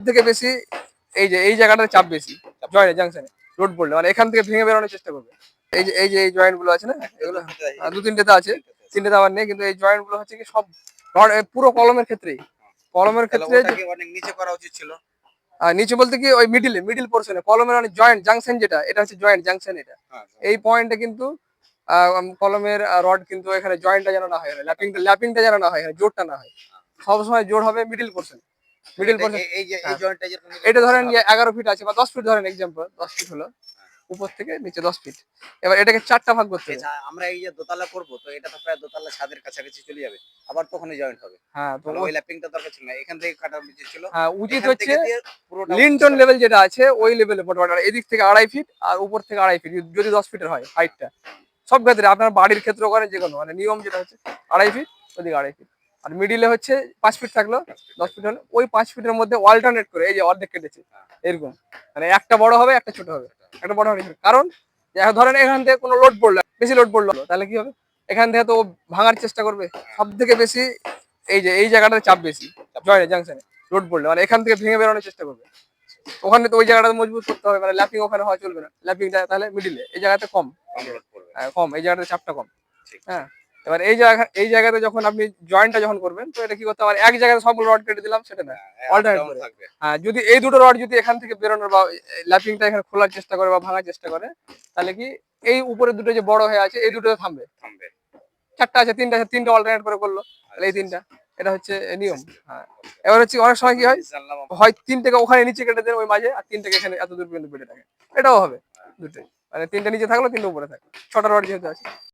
থেকে বেশি এই যে এই জায়গাটাতে চাপ বেশি জয়েন্ট জাংশনে রোড পড়লে মানে এখান থেকে ভেঙে বেরোনোর চেষ্টা করবে। এই যে এই যে এই জয়েন্টগুলো আছে না এগুলো দু তিনটেতে আছে তিনটেতে আবার নেই কিন্তু এই জয়েন্টগুলো হচ্ছে কি সব পুরো কলমের ক্ষেত্রেই। কলমের ক্ষেত্রে অনেক নিচে করা উচিত ছিল। আর নিচে বলতে কি ওই মিডিলে মিডিল পোর্শনে কলমের মানে জয়েন্ট জাংশন যেটা এটা হচ্ছে জয়েন্ট জাংশন এটা। হ্যাঁ, এই পয়েন্টে কিন্তু আহ, কলমের রড কিন্তু এখানে জয়েন্টটা যেন না হয় ল্যাপিংটা ল্যাপিংটা যেন না হয় জোরটা না হয়। সবসময় জোর হবে মিডিল পোর্শন মিডিল এই- যে এই হ্যাঁ। জয়েন্টটা এটা ধরেন যে এগারো ফিট আছে বা দশ ফিট ধরেন এক্সাম্পল দশ ফিট হলো। উপর থেকে নিচে দশ ফিট এবার এটাকে চারটা ভাগ করতে হবে। আচ্ছা, আমরা এই যে দোতলা করব তো এটা তো প্রায় দোতলা ছাদের কাছাকাছি চলে যাবে। আবার তখনই জয়েন্ট হবে। হ্যাঁ তো ওই- ল্যাপিংটা দরকার ছিল না এখান থেকে কাটা উচিত ছিল। হ্যাঁ উচিত হচ্ছে লিন্টন লেভেল যেটা আছে ওই লেভেলে মোটামুটি এদিক থেকে আড়াই ফিট আর উপর থেকে আড়াই ফিট যদি দশ ফিটের হয় হাইটটা সব ক্ষেত্রে আপনার বাড়ির ক্ষেত্রে ওখানে যে কোনো মানে নিয়ম যেটা হচ্ছে আড়াই ফিট ওদিকে আড়াই ফিট আর মিডিলে হচ্ছে পাঁচ ফিট থাকল দশ ফিট হলো। ওই পাঁচ ফিটের মধ্যে অল্টারনেট করে এই যে অর্ধেক কেটেছে এরকম। মানে একটা বড় হবে একটা ছোট হবে। একটা বড় হবে। কারণ ধরেন এখান থেকে কোনো লোড পড়ল বেশি লোড পড়ল তাহলে কি হবে? এখান থেকে তো ও ভাঙার চেষ্টা করবে। সব থেকে বেশি এই যে এই জায়গাটাতে চাপ বেশি জয়েন্ট জাংশনে লোড পড়লে। মানে এখান থেকে ভেঙে বেরোনোর চেষ্টা করবে। ওখানে তো ওই জায়গাটা মজবুত করতে হবে মানে ল্যাপিং ওখানে হওয়া চলবে না। ল্যাপিংটা তাহলে মিডিলে এই জায়গাতে কম। হ্যাঁ, কম এই জায়গাটাতে চাপটা কম। ঠিক। হ্যাঁ। এবার এই জায়গা এই জায়গাতে যখন আপনি জয়েন্টটা যখন করবেন তো এটা কি করতে হবে? এক জায়গায় সবগুলো রড কেটে দিলাম সেটা না। হ্যাঁ, up down করে। হ্যাঁ যদি এই দুটো রড যদি এখান থেকে বেরোনোর বা ল্যাপিংটা এখানে খোলার চেষ্টা করে বা ভাঙার চেষ্টা করে তাহলে কি এই উপরে দুটো যে বড় হয়ে আছে এই দুটো থামবে। থামবে। চারটা আছে তিনটা আছে তিনটা অল্টারনেট করে করল। তাহলে এই তিনটা এটা হচ্ছে নিয়ম। হ্যাঁ এবার হচ্ছে অনেক সময় কি হয়? হয় তিনটাকে ওখানে নিচে কেটে দেন ওই মাঝে আর তিনটাকে এখানে এত দূর পর্যন্ত বেড়ে থাকে। এটাও হবে দুটোই। মানে তিনটা নিচে থাকল তিনটা উপরে থাকল। ছটা রড যেহেতু আছে।